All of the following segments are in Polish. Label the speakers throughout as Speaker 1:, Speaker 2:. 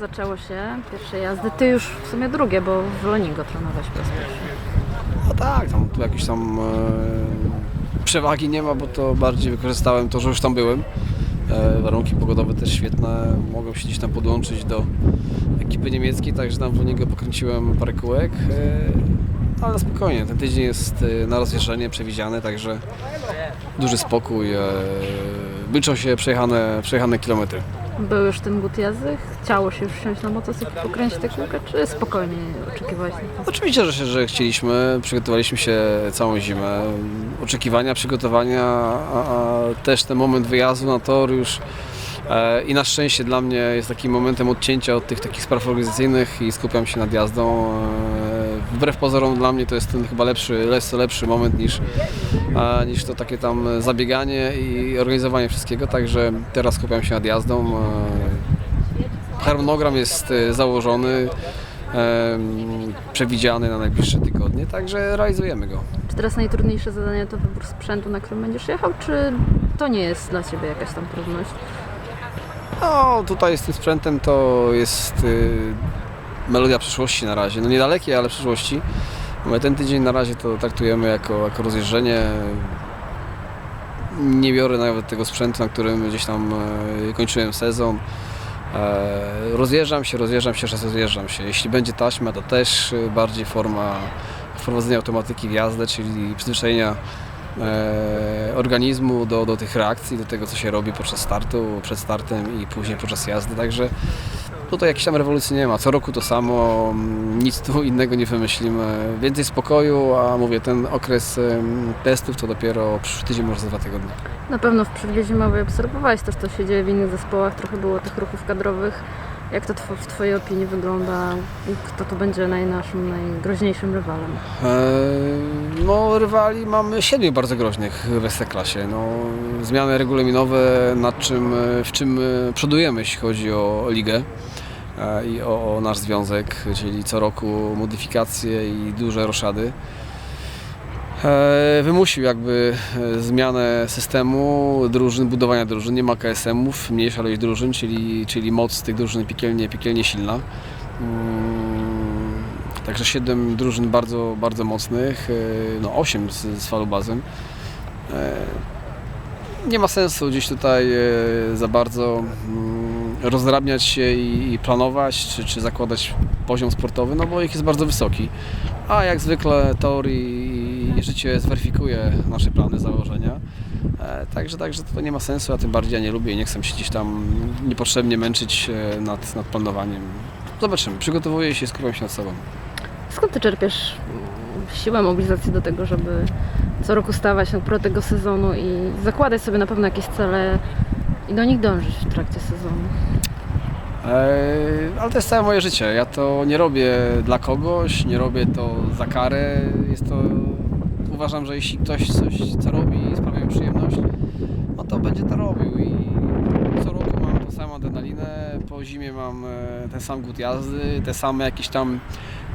Speaker 1: Zaczęło się pierwsze jazdy, ty już w sumie drugie, bo w Loningo trenowałeś po raz pierwszy.
Speaker 2: No tak, tam tu jakieś tam e, przewagi nie ma, bo to bardziej wykorzystałem to, że już tam byłem. E, warunki pogodowe też świetne, mogłem się gdzieś tam podłączyć do ekipy niemieckiej, także tam w niego pokręciłem parę kółek. E, ale spokojnie, ten tydzień jest e, na rozjeżdżenie przewidziany, także duży spokój. E, liczą się przejechane, przejechane kilometry.
Speaker 1: Był już ten but jazdy? Chciało się już wsiąść na motocykl, pokręcić tę kółkę, czy spokojnie oczekiwałeś na to?
Speaker 2: Oczywiście, że, że chcieliśmy, przygotowaliśmy się całą zimę. Oczekiwania, przygotowania, a, a też ten moment wyjazdu na tor już e, i na szczęście dla mnie jest takim momentem odcięcia od tych takich spraw organizacyjnych i skupiam się nad jazdą. E, wbrew pozorom dla mnie to jest ten chyba lepszy, lepszy, moment niż, e, niż to takie tam zabieganie i organizowanie wszystkiego, także teraz skupiam się nad jazdą. E, harmonogram jest e, założony em, przewidziany na najbliższe tygodnie, także realizujemy go.
Speaker 1: Czy teraz najtrudniejsze zadanie to wybór sprzętu, na którym będziesz jechał, czy to nie jest dla Ciebie jakaś tam trudność?
Speaker 2: No tutaj z tym sprzętem to jest y, melodia przyszłości na razie, no niedalekiej, ale przyszłości. My ten tydzień na razie to traktujemy jako, jako rozjeżdżenie. Nie biorę nawet tego sprzętu, na którym gdzieś tam e, kończyłem sezon. E, rozjeżdżam się, rozjeżdżam się, rozjeżdżam się. Jeśli będzie taśma, to też bardziej forma wprowadzenia automatyki w jazdę, czyli przyzwyczajenia e, organizmu do, do tych reakcji, do tego co się robi podczas startu, przed startem i później podczas jazdy. Także tutaj jakiejś tam rewolucji nie ma. Co roku to samo, mm, nic tu innego nie wymyślimy. Więcej spokoju, a mówię, ten okres testów to dopiero przyszły tydzień, może za dwa tygodnie.
Speaker 1: Na pewno w przerwie zimowej obserwowałeś też, co się dzieje w innych zespołach, trochę było tych ruchów kadrowych. Jak to w Twojej opinii wygląda? Kto tu będzie naj, naszym najgroźniejszym rywalem?
Speaker 2: Eee, No, rywali mamy siedmiu bardzo groźnych w Ekstraklasie. No, zmiany regulaminowe, nad czym, e, w czym e, przodujemy, jeśli chodzi o ligę e, i o, o nasz związek, czyli co roku modyfikacje i duże roszady. E, Wymusił jakby e, zmianę systemu drużyn, budowania drużyn. Nie ma KSM-ów, mniejsza ilość drużyn, czyli, czyli moc tych drużyn piekielnie, piekielnie silna. Mm, Także 7 drużyn bardzo, bardzo mocnych, e, no 8 z, z falubazem. Nie ma sensu gdzieś tutaj za bardzo mm, rozdrabniać się i, planować, czy, czy zakładać poziom sportowy, no bo ich jest bardzo wysoki. A jak zwykle tor i, życie zweryfikuje nasze plany, założenia. E, Także, także to nie ma sensu, a tym bardziej ja nie lubię i nie chcę się gdzieś tam niepotrzebnie męczyć e, nad, nad planowaniem. Zobaczymy, przygotowuję się i skupiam się nad sobą.
Speaker 1: Skąd Ty czerpiesz siłę mobilizacji do tego, żeby co roku stawać na pro tego sezonu i zakładać sobie na pewno jakieś cele i do nich dążyć w trakcie sezonu?
Speaker 2: Eee, ale to jest całe moje życie. Ja to nie robię dla kogoś, nie robię to za karę. Jest to, uważam, że jeśli ktoś coś, co robi, sprawia mi przyjemność, no to będzie to robił i co roku mam tą samą adrenalinę, po zimie mam e, ten sam głód jazdy, te same jakieś tam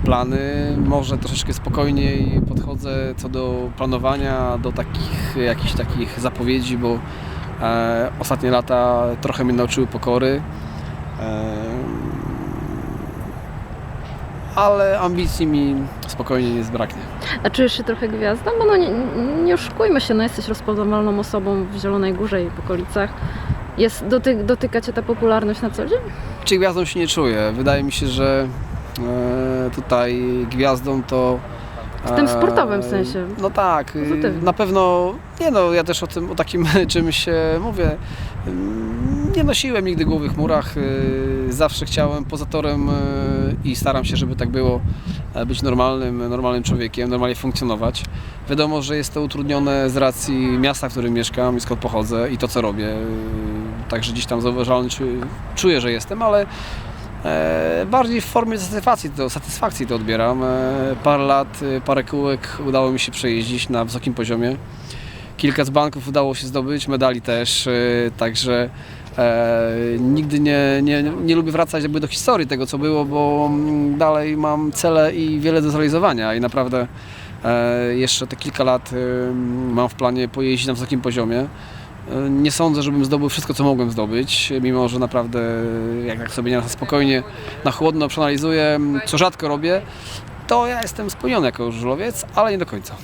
Speaker 2: plany. Może troszeczkę spokojniej podchodzę co do planowania, do takich jakichś takich zapowiedzi, bo e, ostatnie lata trochę mnie nauczyły pokory. Em, Ale ambicji mi spokojnie nie zbraknie.
Speaker 1: A czujesz się trochę gwiazdą? Bo no nie, nie oszukujmy się, no jesteś rozpoznawalną osobą w Zielonej Górze i w okolicach. Jest, doty, dotyka Cię ta popularność na co dzień?
Speaker 2: Czy gwiazdą się nie czuję? Wydaje mi się, że e, tutaj gwiazdą to.
Speaker 1: W tym
Speaker 2: e,
Speaker 1: sportowym sensie.
Speaker 2: No tak, y,
Speaker 1: Pozytywnie.
Speaker 2: na pewno. Nie no, ja też o tym, o takim czymś mówię. Mm, Nie nosiłem nigdy głowy w chmurach. y, Zawsze chciałem poza torem y, i staram się, żeby tak było, być normalnym, normalnym człowiekiem, normalnie funkcjonować. Wiadomo, że jest to utrudnione z racji miasta, w którym mieszkam i skąd pochodzę i to, co robię. y, Także gdzieś tam zauważalny czu- czuję, że jestem, ale e, bardziej w formie satysfakcji to, satysfakcji to odbieram. E, Parę lat, e, parę kółek udało mi się przejeździć na wysokim poziomie. Kilka z banków udało się zdobyć, medali też, e, także e, nigdy nie, nie, nie lubię wracać jakby do historii tego, co było, bo mm, dalej mam cele i wiele do zrealizowania i naprawdę e, jeszcze te kilka lat e, mam w planie pojeździć na wysokim poziomie. E, Nie sądzę, żebym zdobył wszystko, co mogłem zdobyć, mimo że naprawdę, jak tak sobie nieraz spokojnie, na chłodno przeanalizuję, co rzadko robię, to ja jestem spełniony jako żużlowiec, ale nie do końca.